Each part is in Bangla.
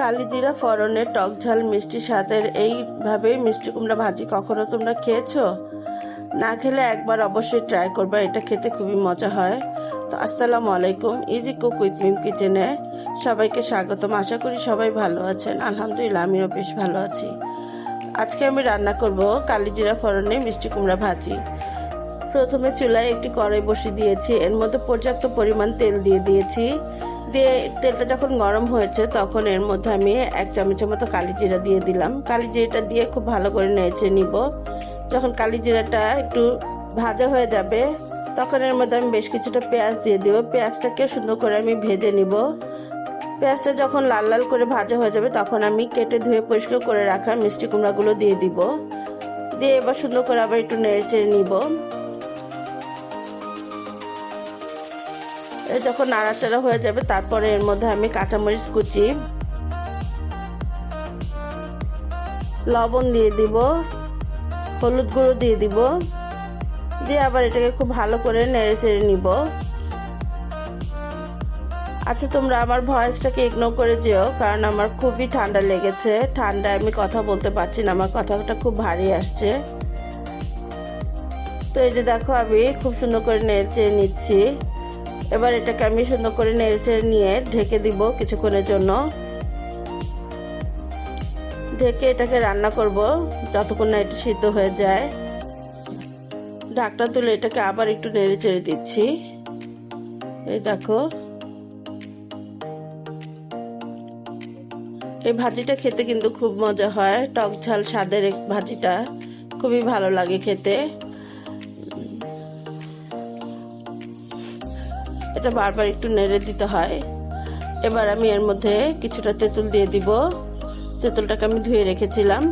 কালিজিরা ফরনের টক ঝাল মিষ্টি স্বাদের এইভাবে মিষ্টি কুমড়া ভাজি কখনো তোমরা খেয়েছো? না খেলে একবার অবশ্যই ট্রাই করবে, এটা খেতে খুবই মজা হয়। তো আসসালামু আলাইকুম ইজি কুক উইথ মিম কিচেনে সবাইকে স্বাগতম, আশা করি সবাই ভালো আছেন। আলহামদুলিল্লাহ, আমিও বেশ ভালো আছি। আজকে আমি রান্না করব কালিজিরা ফরনে মিষ্টি কুমড়া ভাজি। প্রথমে চুলায় একটি কড়াই বসিয়ে দিয়েছি, এর মধ্যে পর্যাপ্ত পরিমাণ তেল দিয়ে দিয়েছি। দিয়ে তেলটা যখন গরম হয়েছে, তখন এর মধ্যে আমি এক চামচের মতো কালি জিরা দিয়ে দিলাম। কালি জিরাটা দিয়ে খুব ভালো করে নেড়েছে নিব। যখন কালি জিরাটা একটু ভাজা হয়ে যাবে, তখন এর মধ্যে আমি বেশ কিছুটা পেঁয়াজ দিয়ে দিব। পেঁয়াজটাকে সুন্দর করে আমি ভেজে নিব। পেঁয়াজটা যখন লাল লাল করে ভাজা হয়ে যাবে, তখন আমি কেটে ধুয়ে পরিষ্কার করে রাখা মিষ্টি কুমড়াগুলো দিয়ে দিব। দিয়ে এবার সুন্দর করে আবার একটু নেড়ে চেড়ে নিব। যখন নাড়াচাড়া হয়ে যাবে, তারপরে এর মধ্যে আমি কাঁচামরিচ কুচি, লবণ দিয়ে দিব, হলুদ গুঁড়ো দিয়ে দিব, দিয়ে আবার এটাকে খুব ভালো করে নেড়ে চেড়ে নিব। আচ্ছা তোমরা আমার ভয়েসটাকে ইগনোর করে যেও, কারণ আমার খুবই ঠান্ডা লেগেছে। ঠান্ডায় আমি কথা বলতে পারছি না, আমার কথাটা খুব ভারী আসছে। তো এই যে দেখো, আমি খুব সুন্দর করে নেড়ে চেড়ে নিচ্ছি। এবার এটাকে আমি সুন্দর করে নেড়ে নিয়ে ঢেকে দিব কিছুক্ষণের জন্য। ঢেকে এটাকে রান্না করব যতক্ষণ না এটা সিদ্ধ হয়ে যায়। ঢাকটা তুলে এটাকে আবার একটু নেড়ে চেড়ে দিচ্ছি। এই দেখো। এই ভাজিটা খেতে কিন্তু খুব মজা হয়। টক ঝাল স্বাদের ভাজিটা। খুবই ভালো লাগে খেতে। এটা বারবার একটু নেড়ে দিতে হয়। এবার আমি এর মধ্যে কিছুটা তেঁতুল দিয়ে দিব। তেঁতুলটাকে আমি ধুয়ে রেখেছিলাম।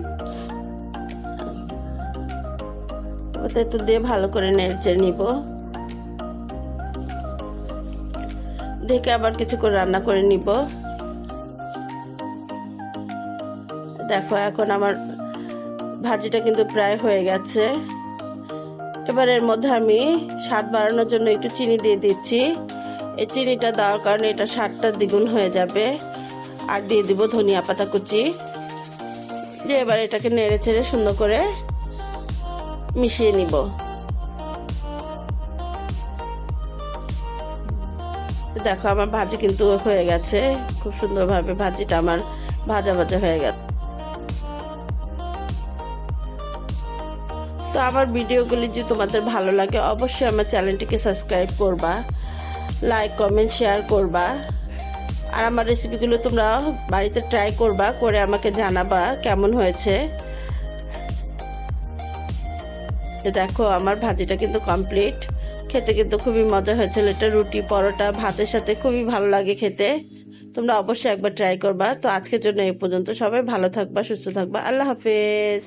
তেঁতুল দিয়ে ভালো করে নেড়ে নিব। ঢেকে আবার কিছু করে রান্না করে নিব। দেখো, এখন আমার ভাজিটা কিন্তু প্রায় হয়ে গেছে। এবার এর মধ্যে আমি স্বাদ বাড়ানোর জন্য একটু চিনি দিয়ে দিচ্ছি। এই চিনিটা দেওয়ার কারণে এটা স্বাদটা দ্বিগুণ হয়ে যাবে। আর দিয়ে দিব ধনিয়া পাতা কুচি। দিয়ে এবার এটাকে নেড়ে ছেড়ে সুন্দর করে মিশিয়ে নিব। দেখো আমার ভাজি কিন্তু হয়ে গেছে। খুব সুন্দরভাবে ভাজিটা আমার ভাজা ভাজা হয়ে গেছে। তো আমার ভিডিওগুলি যদি তোমাদের ভালো লাগে, অবশ্যই আমার চ্যানেলটিকে সাবস্ক্রাইব করবা লাইক কমেন্ট শেয়ার করবা। আর আমার রেসিপিগুলো তোমরা বাড়িতে ট্রাই করবা, করে আমাকে জানাবা কেমন হয়েছে। দেখো, আমার ভাজিটা কিন্তু কমপ্লিট খেতে কিন্তু খুবই মজা হয়েছিল। এটা রুটি, পরোটা, ভাতের সাথে খুবই ভালো লাগে খেতে। তোমরা অবশ্যই একবার ট্রাই করবা। তো আজকের জন্য এই পর্যন্ত। সবাই ভালো থাকবা, সুস্থ থাকবা। আল্লাহ হাফেজ।